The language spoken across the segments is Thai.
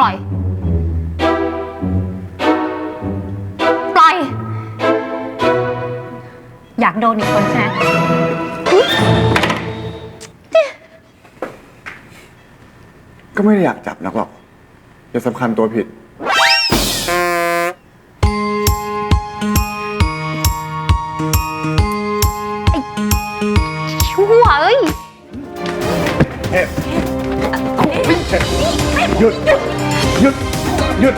ปล่อย ปล่อย อยากโดนอีกคนใช่ไหมอุ๊ยก็ไม่ได้อยากจับนักหรอกอย่าสำคัญตัวผิด ชั่วเอ้ยเฮ้ยหยุด หยุดหยุด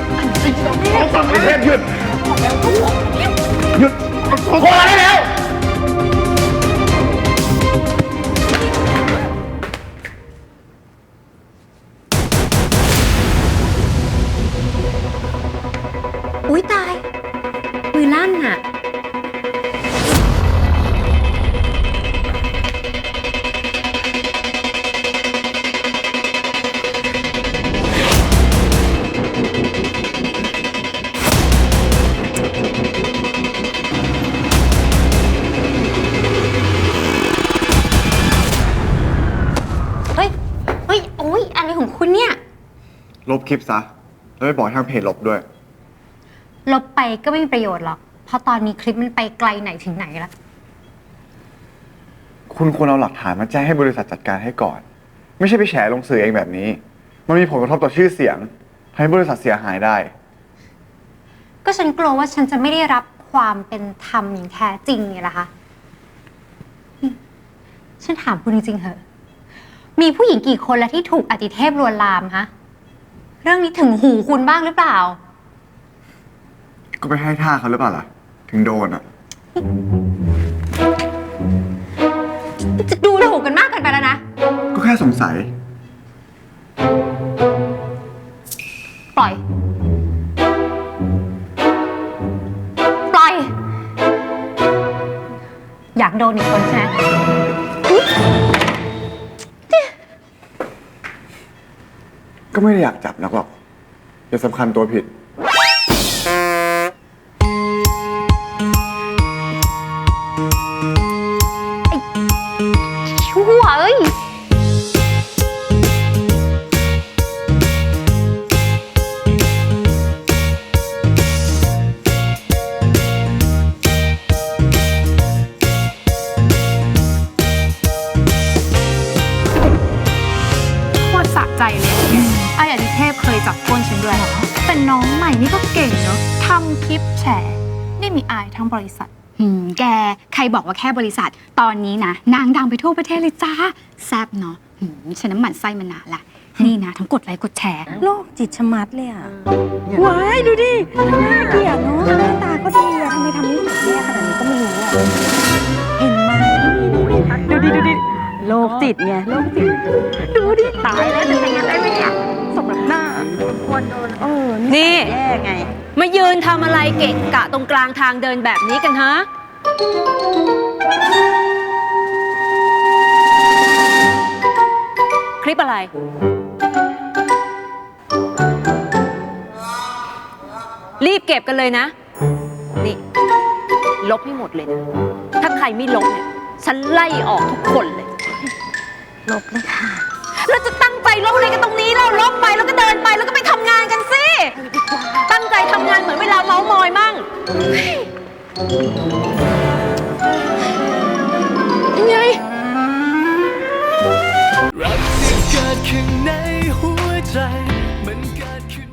เอาฝั่งไอ้เทพหยุดหยุดพอ ลบคลิปซะ แล้วไปบอกให้ทางเพจลบด้วย ลบไปก็ไม่มีประโยชน์หรอก เพราะตอนนี้คลิปมันไปไกลไหนถึงไหนแล้ว คุณควรเอาหลักฐานมาแจ้งให้บริษัทจัดการให้ก่อน ไม่ใช่ไปแฉลงสื่อเองแบบนี้ มันมีผลกระทบต่อชื่อเสียงทำให้บริษัทเสียหายได้ ก็ฉันกลัวว่าฉันจะไม่ได้รับความเป็นธรรมอย่างแท้จริงไงล่ะคะนี่ฉันถามคุณจริงๆเหอะ มีผู้หญิงกี่คนแล้วที่ถูกอติเทพลวนลามฮะ เรื่องนี้ถึงหูคุณบ้างหรือเปล่า ก็ไปให้ท่าเขาหรือเปล่าล่ะ ถึงโดนอะ จะดูถูกกันมากเกินไปแล้วนะ ก็แค่สงสัย ปล่อย ปล่อย อยากโดนอีกคนใช่ไหม ก็ไม่ได้อยากจับนักหรอกอย่าสำคัญตัวผิด ฉันด้วยแต่น้องใหม่นี่ก็เก่งเนาะทำคลิปแฉนี่มีอายทั้งบริษัท หืมแก ใครบอกว่าแค่บริษัท ตอนนี้นะ นางดังไปทั่วประเทศเลยจ้า แซบเนาะหืมฉันน้ำหมันไส้มานานละ นี่นะ ทั้งกดไลค์กดแชร์ โลกจิตชะมัดเลยอะว้าย ดูดิน่าเกลียดเนาะหน้าตาก็ดีอะทำไมทำนิสัยแย่ขนาดนี้ก็ไม่รู้อะเห็นไหมดูดิดูดิโลกจิตไงโลกจิต ดูดิ ตายแล้วจะเป็นยังไงไหมเนี่ นเออนี่ แย่ไง มายืนทำอะไรเกะกะตรงกลางทางเดินแบบนี้กันฮะ คลิปอะไร รีบเก็บกันเลยนะ นี่ ลบให้หมดเลยนะ ถ้าใครไม่ลบเนี่ย ฉันไล่ออกทุกคนเลย ลบเลยค่ะเราจะตั้งใจลบอะไรกันตรงนี้เราลบไปแล้วก็เดินไปแล้วก็ไปทำงานกันสิ ตั้งใจทำงานเหมือนเวลาเมาส์มอยมั่งยังไง รักที่เกิดขึ้นในหัวใจ มันเกิดขึ้น